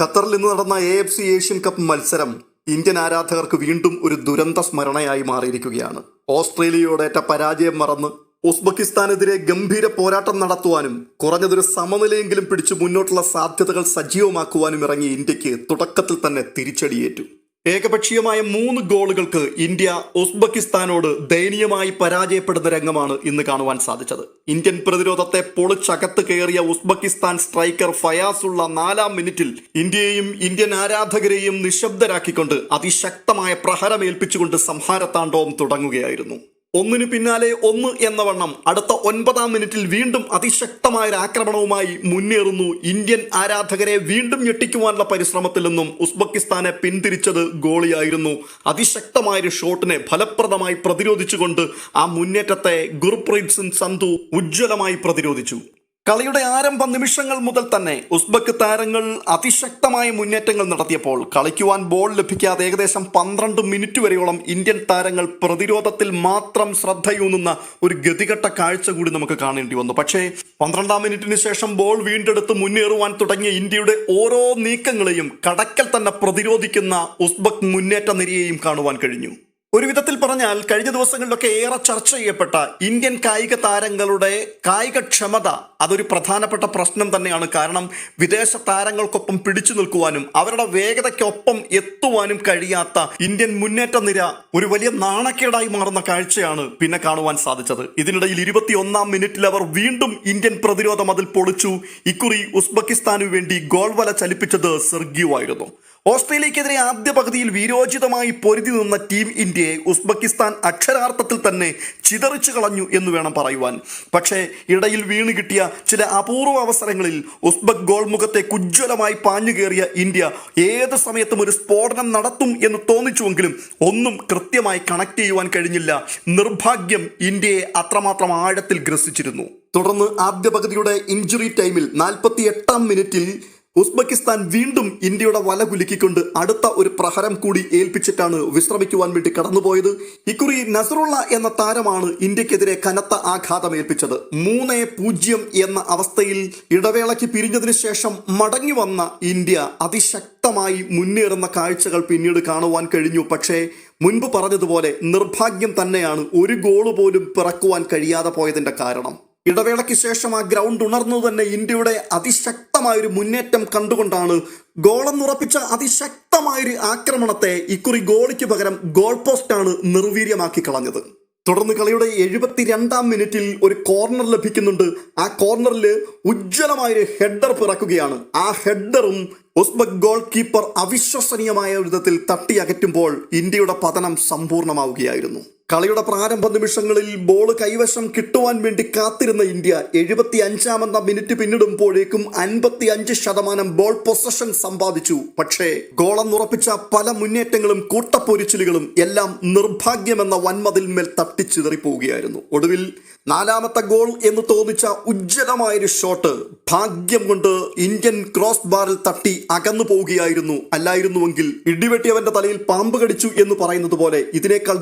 ഖത്തറിൽ ഇന്ന് നടന്ന A F C Asian cup മത്സരം ഇന്ത്യൻ ആരാധകർക്ക് വീണ്ടും ഒരു ദുരന്ത സ്മരണയായി മാറിയിരിക്കുകയാണ്. ഓസ്ട്രേലിയയോടേറ്റ പരാജയം മറന്ന് ഉസ്ബെക്കിസ്ഥാനെതിരെ ഗംഭീര പോരാട്ടം നടത്തുവാനും കുറഞ്ഞതൊരു സമനിലയെങ്കിലും പിടിച്ചു മുന്നോട്ടുള്ള സാധ്യതകൾ സജീവമാക്കുവാനും ഇറങ്ങിയ ഇന്ത്യയ്ക്ക് തുടക്കത്തിൽ തന്നെ തിരിച്ചടിയേറ്റു. ഏകപക്ഷീയമായ മൂന്ന് ഗോളുകൾക്ക് ഇന്ത്യ ഉസ്ബെക്കിസ്ഥാനോട് ദയനീയമായി പരാജയപ്പെടുന്ന രംഗമാണ് ഇന്ന് കാണുവാൻ സാധിച്ചത്. ഇന്ത്യൻ പ്രതിരോധത്തെ പൊളിച്ചകത്ത് കയറിയ ഉസ്ബെക്കിസ്ഥാൻ സ്ട്രൈക്കർ ഫയാസുള്ള നാലാം മിനിറ്റിൽ ഇന്ത്യയെയും ഇന്ത്യൻ ആരാധകരെയും നിശബ്ദരാക്കിക്കൊണ്ട് അതിശക്തമായ പ്രഹരമേൽപ്പിച്ചുകൊണ്ട് സംഹാരതാണ്ഡവം തുടങ്ങുകയായിരുന്നു. ഒന്നിനു പിന്നാലെ ഒന്ന് എന്ന വണ്ണം അടുത്ത ഒൻപതാം മിനിറ്റിൽ വീണ്ടും അതിശക്തമായ ഒരു ആക്രമണവുമായി മുന്നേറുന്നു ഇന്ത്യൻ ആരാധകരെ വീണ്ടും ഞെട്ടിക്കുവാനുള്ള പരിശ്രമത്തിൽ നിന്നും ഉസ്ബെക്കിസ്ഥാനെ പിന്തിരിച്ചത് ഗോളിയായിരുന്നു. അതിശക്തമായ ഒരു ഷോട്ടിനെ ഫലപ്രദമായി പ്രതിരോധിച്ചുകൊണ്ട് ആ മുന്നേറ്റത്തെ ഗുർപ്രീത് സിംഗ് സന്ധു ഉജ്ജ്വലമായി പ്രതിരോധിച്ചു. കളിയുടെ ആരംഭ നിമിഷങ്ങൾ മുതൽ തന്നെ ഉസ്ബക്ക് താരങ്ങൾ അതിശക്തമായ മുന്നേറ്റങ്ങൾ നടത്തിയപ്പോൾ കളിക്കുവാൻ ബോൾ ലഭിക്കാതെ ഏകദേശം പന്ത്രണ്ട് മിനിറ്റ് വരെയോളം ഇന്ത്യൻ താരങ്ങൾ പ്രതിരോധത്തിൽ മാത്രം ശ്രദ്ധയൂന്നുന്ന ഒരു ഗതികെട്ട കാഴ്ച കൂടി നമുക്ക് കാണേണ്ടി വന്നു. പക്ഷേ പന്ത്രണ്ടാം മിനിറ്റിന് ശേഷം ബോൾ വീണ്ടെടുത്ത് മുന്നേറുവാൻ തുടങ്ങിയ ഇന്ത്യയുടെ ഓരോ നീക്കങ്ങളെയും കടക്കൽ തന്നെ പ്രതിരോധിക്കുന്ന ഉസ്ബക്ക് മുന്നേറ്റ നിരയെയും കാണുവാൻ കഴിഞ്ഞു. ഒരു വിധത്തിൽ പറഞ്ഞാൽ കഴിഞ്ഞ ദിവസങ്ങളിലൊക്കെ ഏറെ ചർച്ച ചെയ്യപ്പെട്ട ഇന്ത്യൻ കായിക താരങ്ങളുടെ കായികക്ഷമത അതൊരു പ്രധാനപ്പെട്ട പ്രശ്നം തന്നെയാണ്. കാരണം വിദേശ താരങ്ങൾക്കൊപ്പം പിടിച്ചു നിൽക്കുവാനും അവരുടെ വേഗതയ്ക്കൊപ്പം എത്തുവാനും കഴിയാത്ത ഇന്ത്യൻ മുന്നേറ്റ നിര ഒരു വലിയ നാണക്കേടായി മാറുന്ന കാഴ്ചയാണ് പിന്നെ കാണുവാൻ സാധിച്ചത്. ഇതിനിടയിൽ ഇരുപത്തിയൊന്നാം മിനിറ്റിൽ അവർ വീണ്ടും ഇന്ത്യൻ പ്രതിരോധം അതിൽ പൊളിച്ചു. ഇക്കുറി ഉസ്ബെക്കിസ്ഥാനു വേണ്ടി ഗോൾ വല ചലിപ്പിച്ചത് സെർഗിയു ആയിരുന്നു. ഓസ്ട്രേലിയക്കെതിരെ ആദ്യ പകുതിയിൽ വീരോചിതമായി പൊരുതി നിന്ന ടീം ഇന്ത്യയെ ഉസ്ബെക്കിസ്ഥാൻ അക്ഷരാർത്ഥത്തിൽ തന്നെ ചിതറിച്ചു കളഞ്ഞു എന്ന് വേണം പറയുവാൻ. പക്ഷേ ഇടയിൽ വീണ് കിട്ടിയ ചില അപൂർവ അവസരങ്ങളിൽ ഉസ്ബക് ഗോൾമുഖത്തെ കുജ്വലമായി പാഞ്ഞു കയറിയ ഇന്ത്യ ഏത് സമയത്തും ഒരു സ്ഫോടനം നടത്തും എന്ന് തോന്നിച്ചുവെങ്കിലും ഒന്നും കൃത്യമായി കണക്ട് ചെയ്യുവാൻ കഴിഞ്ഞില്ല. നിർഭാഗ്യം ഇന്ത്യയെ അത്രമാത്രം ആഴത്തിൽ ഗ്രസിച്ചിരുന്നു. തുടർന്ന് ആദ്യ പകുതിയുടെ ഇഞ്ചുറി ടൈമിൽ നാൽപ്പത്തി എട്ടാം മിനിറ്റിൽ ഉസ്ബെക്കിസ്ഥാൻ വീണ്ടും ഇന്ത്യയുടെ വല കുലുക്കിക്കൊണ്ട് അടുത്ത ഒരു പ്രഹരം കൂടി ഏൽപ്പിച്ചിട്ടാണ് വിശ്രമിക്കുവാൻ വേണ്ടി കടന്നുപോയത്. ഇക്കുറി നസറുള്ള എന്ന താരമാണ് ഇന്ത്യക്കെതിരെ കനത്ത ആഘാതം ഏൽപ്പിച്ചത്. മൂന്ന് പൂജ്യം എന്ന അവസ്ഥയിൽ ഇടവേളയ്ക്ക് പിരിഞ്ഞതിന് ശേഷം മടങ്ങി വന്ന ഇന്ത്യ അതിശക്തമായി മുന്നേറുന്ന കാഴ്ചകൾ പിന്നീട് കാണുവാൻ കഴിഞ്ഞു. പക്ഷേ മുൻപ് പറഞ്ഞതുപോലെ നിർഭാഗ്യം തന്നെയാണ് ഒരു ഗോൾ പോലും പിറക്കുവാൻ കഴിയാതെ പോയതിന്റെ കാരണം. ഇടവേളയ്ക്ക് ശേഷം ആ ഗ്രൗണ്ട് ഉണർന്നു തന്നെ ഇന്ത്യയുടെ അതിശക്തമായ ഒരു മുന്നേറ്റം കണ്ടുകൊണ്ടാണ് ഗോളെന്നുറപ്പിച്ച അതിശക്തമായൊരു ആക്രമണത്തെ ഇക്കുറി ഗോളിക്ക് പകരം ഗോൾ പോസ്റ്റാണ് നിർവീര്യമാക്കി കളഞ്ഞത്. തുടർന്ന് കളിയുടെ എഴുപത്തിരണ്ടാം മിനിറ്റിൽ ഒരു കോർണർ ലഭിക്കുന്നുണ്ട്. ആ കോർണറിൽ ഉജ്ജ്വലമായൊരു ഹെഡർ പിറക്കുകയാണ്. ആ ഹെഡറും ഉസ്ബക് ഗോൾ കീപ്പർ അവിശ്വസനീയമായ വിധത്തിൽ തട്ടി അകറ്റുമ്പോൾ ഇന്ത്യയുടെ പതനം സമ്പൂർണമാവുകയായിരുന്നു കളിയുടെ പ്രാരംഭ നിമിഷങ്ങളിൽ ബോൾ കൈവശം കിട്ടുവാൻ വേണ്ടി കാത്തിരുന്ന ഇന്ത്യ എഴുപത്തി അഞ്ചാമെന്ന മിനിറ്റ് പിന്നിടുമ്പോഴേക്കും അൻപത്തി അഞ്ച് ശതമാനം ബോൾ പൊസഷൻ സമ്പാദിച്ചു. പക്ഷേ ഗോളെന്നുറപ്പിച്ച പല മുന്നേറ്റങ്ങളും കൂട്ടപ്പൊരിച്ചിലുകളും എല്ലാം നിർഭാഗ്യമെന്ന വൻമതിൽമേൽ തട്ടിച്ചിതറിപ്പോവുകയായിരുന്നു. ഒടുവിൽ നാലാമത്തെ ഗോൾ എന്ന് തോന്നിച്ച ഉജ്ജ്വലമായൊരു ഷോട്ട് ഭാഗ്യം കൊണ്ട് ഇന്ത്യൻ ക്രോസ് ബാറിൽ തട്ടി അകന്നു പോവുകയായിരുന്നു. അല്ലായിരുന്നുവെങ്കിൽ ഇടിവെട്ടിയവന്റെ തലയിൽ പാമ്പ് കടിച്ചു എന്ന് പറയുന്നത് പോലെ ഇതിനേക്കാൾ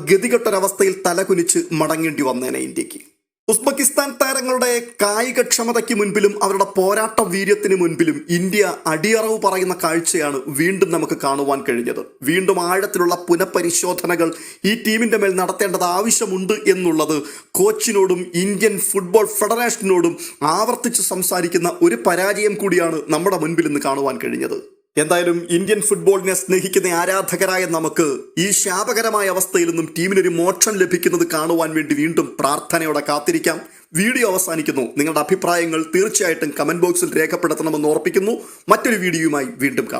ഗതികെട്ടൊരവസ്ഥയിൽ തലകുനിച്ച് മടങ്ങേണ്ടി വന്നേനെ ഇന്ത്യയ്ക്ക്. ഉസ്ബെക്കിസ്ഥാൻ താരങ്ങളുടെ കായികക്ഷമതയ്ക്ക് മുൻപിലും അവരുടെ പോരാട്ട വീര്യത്തിന് മുൻപിലും ഇന്ത്യ അടിയറവ് പറയുന്ന കാഴ്ചയാണ് വീണ്ടും നമുക്ക് കാണുവാൻ കഴിഞ്ഞത്. വീണ്ടും ആഴത്തിലുള്ള പുനഃപരിശോധനകൾ ഈ ടീമിന്റെ മേൽ നടത്തേണ്ടത് ആവശ്യമുണ്ട് എന്നുള്ളത് കോച്ചിനോടും ഇന്ത്യൻ ഫുട്ബോൾ ഫെഡറേഷനോടും ആവർത്തിച്ച് സംസാരിക്കുന്ന ഒരു പരാജയം കൂടിയാണ് നമ്മുടെ മുൻപിൽ ഇന്ന് കാണുവാൻ കഴിഞ്ഞത്. എന്തായാലും ഇന്ത്യൻ ഫുട്ബോളിനെ സ്നേഹിക്കുന്ന ആരാധകരായ നമുക്ക് ഈ ശാപകരമായ അവസ്ഥയിൽ നിന്നും ടീമിനൊരു മോക്ഷം ലഭിക്കുന്നത് കാണുവാൻ വേണ്ടി വീണ്ടും പ്രാർത്ഥനയോടെ കാത്തിരിക്കാം. വീഡിയോ അവസാനിക്കുന്നു. നിങ്ങളുടെ അഭിപ്രായങ്ങൾ തീർച്ചയായിട്ടും കമന്റ് ബോക്സിൽ രേഖപ്പെടുത്തണമെന്ന് ഓർപ്പിക്കുന്നു. മറ്റൊരു വീഡിയോയുമായി വീണ്ടും കാണാം.